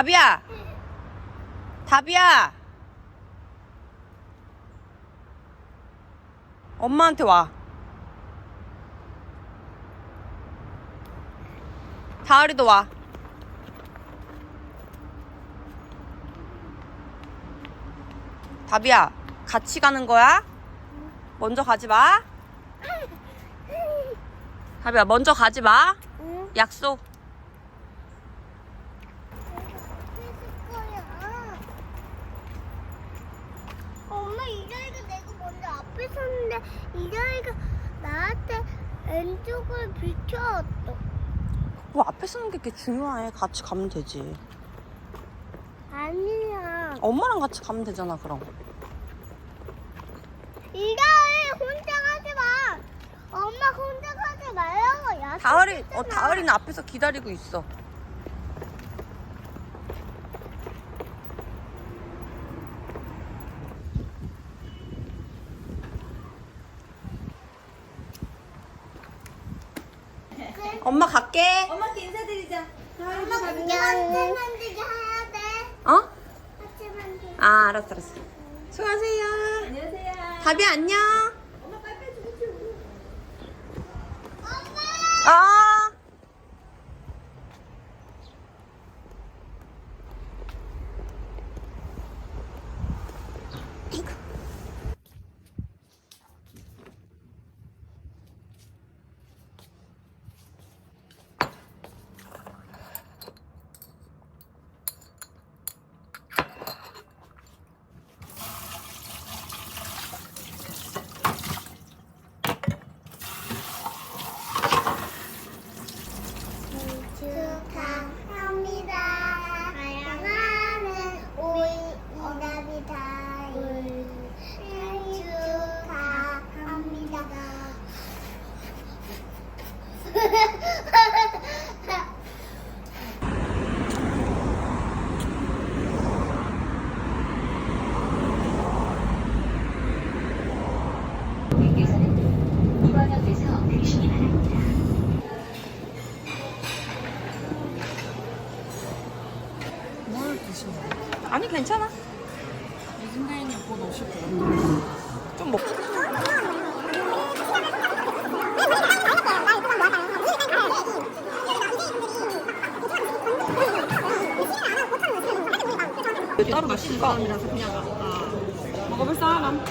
다비야. 다비야. 엄마한테 와. 다을이도 와. 다비야, 같이 가는 거야? 먼저 가지 마. 다비야, 먼저 가지 마. 응. 약속. 엄마 이자이가 내가 먼저 섰는데 이자이가 나한테 왼쪽을 비켜왔어. 뭐 앞에 서는 게 그렇게 중요해. 같이 가면 되지. 아니야. 엄마랑 같이 가면 되잖아, 그럼. 이자이 혼자 가지 마. 엄마 혼자 가지 말라고. 다을이, 어, 다을이는 앞에서 기다리고 있어. 엄마 갈게. 엄마한테 인사드리자. 엄마 근데 하체 만들기 해야 돼. 어? 하체 만들기. 아, 알았어, 알았어. 수고하세요. 안녕하세요. 다비 안녕. 엄마 빨리 주고 엄마. 아. 축하합니다. 사랑하는 오이 이나비다. 생일 축하합니다. 여기서는 이번 역에서 귀신이 바랍니다. 물 드시면 아니 괜찮아. 이승대인이 곧 오실 거야. 좀 먹. 따로 마시는 사람이라서 그냥 먹어볼 사람.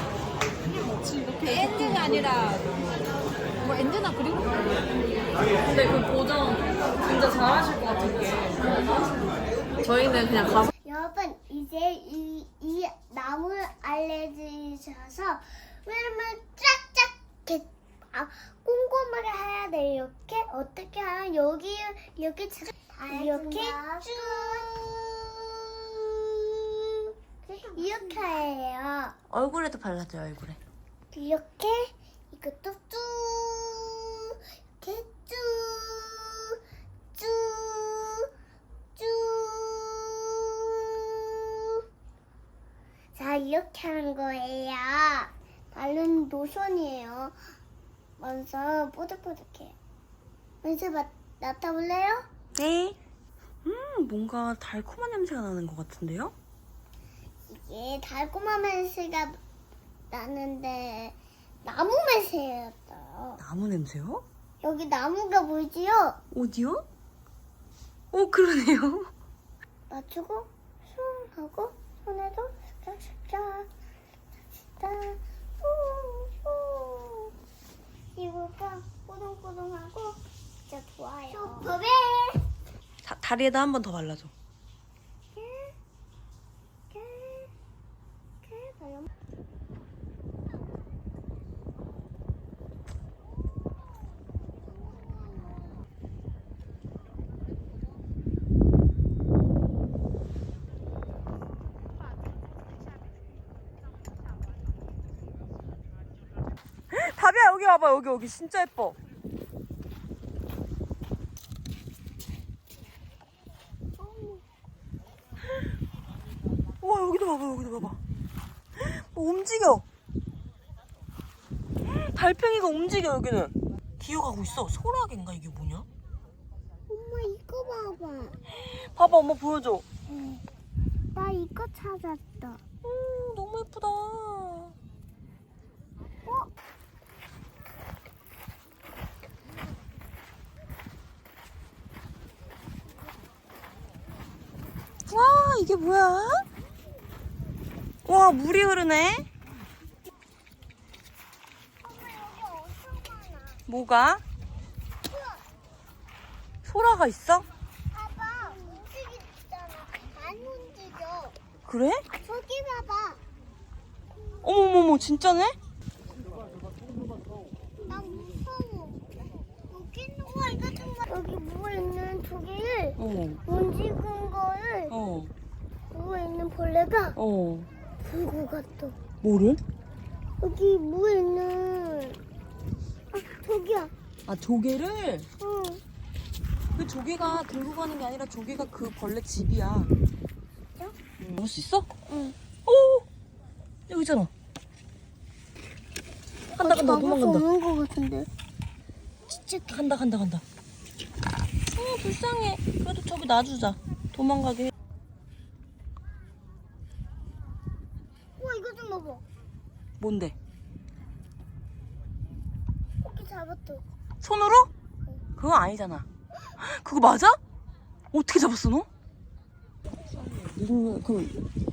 엔드가 아니라 뭐 엔드나 그리고 근데 그 보정 진짜 잘하실 것 같은 게 저희는 그냥 가서 이제 이, 이 나물 알려주셔서 왜냐면 쫙쫙 이렇게 아, 꼼꼼하게 해야 돼. 이렇게 어떻게 하면 여기 이렇게 자- 이렇게 쭉 이렇게 해요. 얼굴에도 발라줘요 얼굴에. 이렇게 이것도 쭉 이렇게 쭉쭉쭉 자 이렇게 하는 거예요. 바른 노션이에요. 먼저 뽀득뽀득해. 먼저 맡, 맡아볼래요? 네. 음 뭔가 달콤한 냄새가 나는 것 같은데요? 이게 달콤한 냄새가 나는데 나무 냄새였어요. 나무 냄새요? 여기 나무가 보이지요? 어디요? 오 그러네요. 맞추고 손 하고 손에도 슥싹 후후 이거가 뽀동뽀동하고 진짜 좋아요. 슈퍼베 다, 다리에다 한 번 더 발라줘. 다비야 여기 와봐 여기 여기 진짜 예뻐. 와 여기도 봐봐 여기도 봐봐. 뭐 움직여. 달팽이가 움직여 여기는. 기어가고 있어. 소라게인가 이게 뭐냐? 엄마 이거 봐봐. 봐봐, 엄마 보여줘. 나 이거 찾았다. 음, 너무 예쁘다. 와, 이게 뭐야? 와, 물이 흐르네. 뭐가? 소라가 있어? 봐봐, 움직이잖아. 안 움직여. 그래? 저기 봐봐. 어머머머, 진짜네? 나 무서워. 여기 있는 거 이거 좀 봐. 여기 누워 있는 저기를 어, 움직인 거를 어, 누워 있는 벌레가 어. 들고 갔어. 뭐를? 여기 누워 있는 아 저기야. 아, 조개를? 응. 그 조개가 들고 가는 게 아니라 조개가 그 벌레 집이야. 진짜? 응. 먹을 수 있어? 응. 오! 여기 있잖아. 간다, 간다, 도망간다. 없는 거 같은데. 진짜 간다, 간다, 간다. 어, 불쌍해. 그래도 저기 놔주자. 도망가게 해. 우와 이거 좀 봐봐. 뭔데? 이렇게 잡았어. 손으로? 그거 아니잖아. 그거 맞아? 어떻게 잡았어, 너? 그,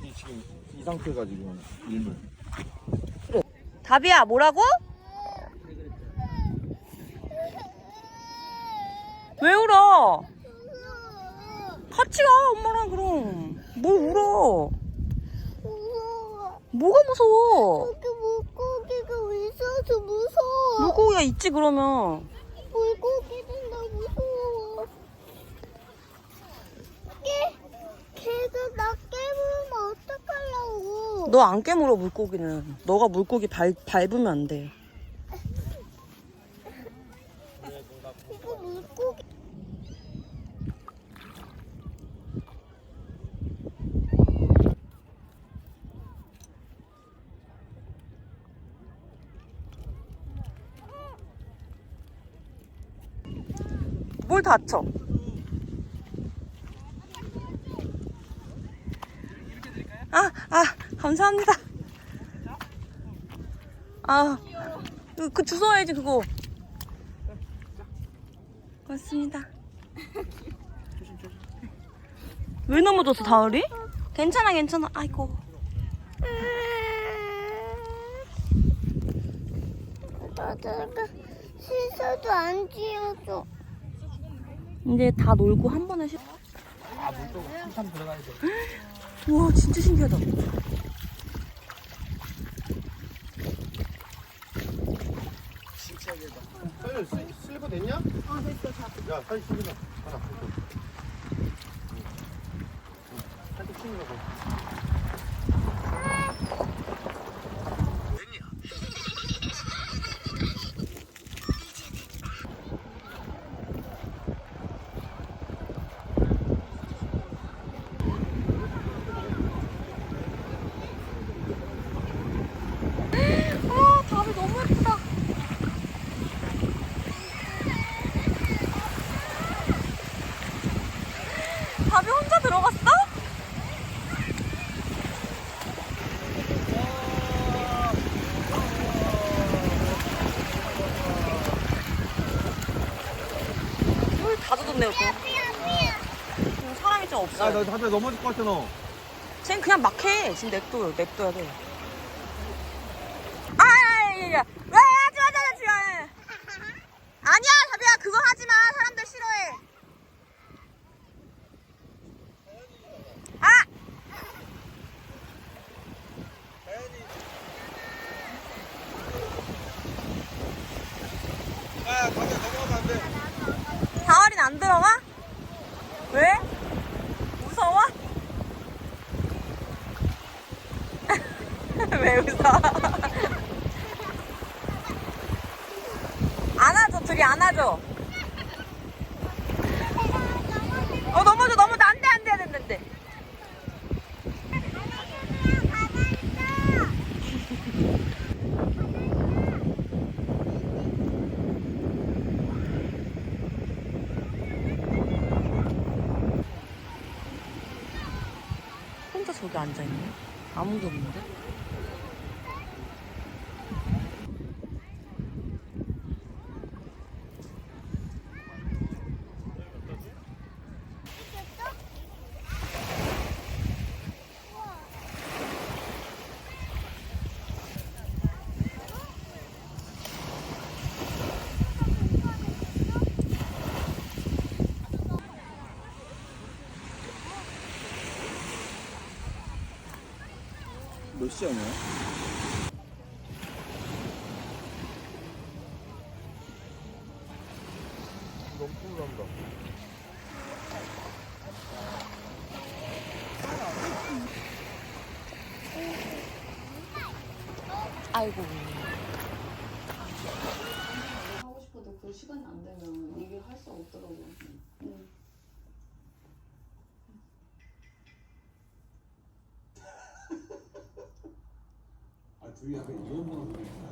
이 지금 이 상태가 지금 일물. 답이야, 뭐라고? 왜 울어? 같이 가, 엄마랑 그럼. 뭘 울어? 뭐가 무서워? 여기 물고기가 있어서 무서워. 물고기가 있지, 그러면. 물고기는 나 무서워. 깨, 걔가 나 깨물면 어떡하려고. 너 안 깨물어, 물고기는. 너가 물고기 밟, 밟으면 안 돼. 이거 물고기. 뭘 다쳐? 아, 아, 감사합니다. 아, 그, 그 주워야지, 그거. 고맙습니다. 왜 넘어졌어, 다을이? 괜찮아, 괜찮아. 아이고. 나다가 씻어도 안 지워줘. 이제 다 놀고 한 번에 쉬. 아 물도 한참 들어가야 돼. 우와, 진짜 신기하다. 서윤 슬리퍼 됐냐? 아 됐어. 야 사진 찍으자. 하나. 응. 응. 사진 찍으라고. 아, 밥이 너무 예쁘다. 밥이 혼자 들어갔어? 젖었네요, 또. 음, 사람이 좀 없어. 야너 한테 넘어질 것 같아 너. 쟤는 그냥 막 해. 지금 냅둬, 냅둬야 돼. 아, 야, 야, 야. 왜 하지 마, 하지 마. 아니야, 자비야, 그거 하지 마. 사람들 싫어해. 아! 야 가게 넘어가면 안 돼. 다월이는 안 들어가? 왜? 무서워? 왜 웃어? 안아줘. 어, 넘어져, 넘어져. 안 돼, 안 돼, 안 돼, 안 돼. 혼자 저기 앉아있네? 아무도 없는데? 몇 시야냐? 너무 풀난다. 아이고. 하고 싶어도 그 시간이 안 되면 얘기를 할 수가 없더라고. 응. 아, 둘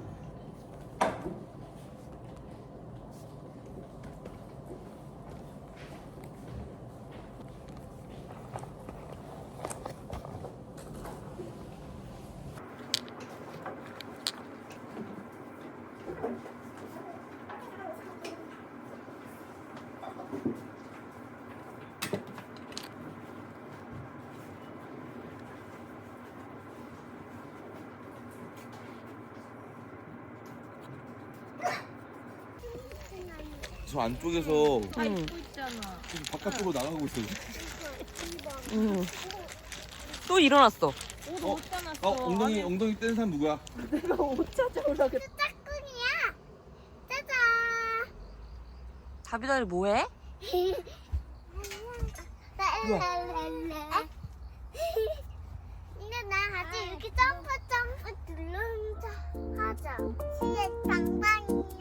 저 안쪽에서 응. 지금 바깥쪽으로 나가고 있어요. 응. 또 일어났어. 어, 어, 엉덩이 엉덩이 뗀 사람 누구야? 짝꿍이야. 짜잔. 다비다리 뭐해? 랄랄랄라. 근데 나 같이 이렇게 점프 점프 누르면서 하자. 시에 당당이요.